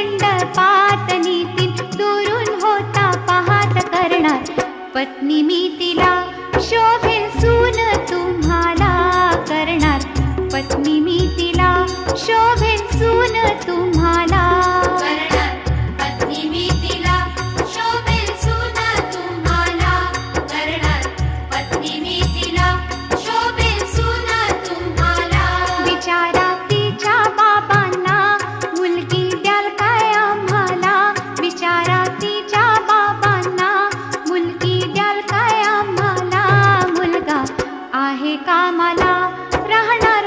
मंडपात नेतील दुरून होता पाहात करणार पत्नी मी तिला शोभे सून तुम्हाला करणार. पत्नी मी तिला शोभे सून तुम्हाला मा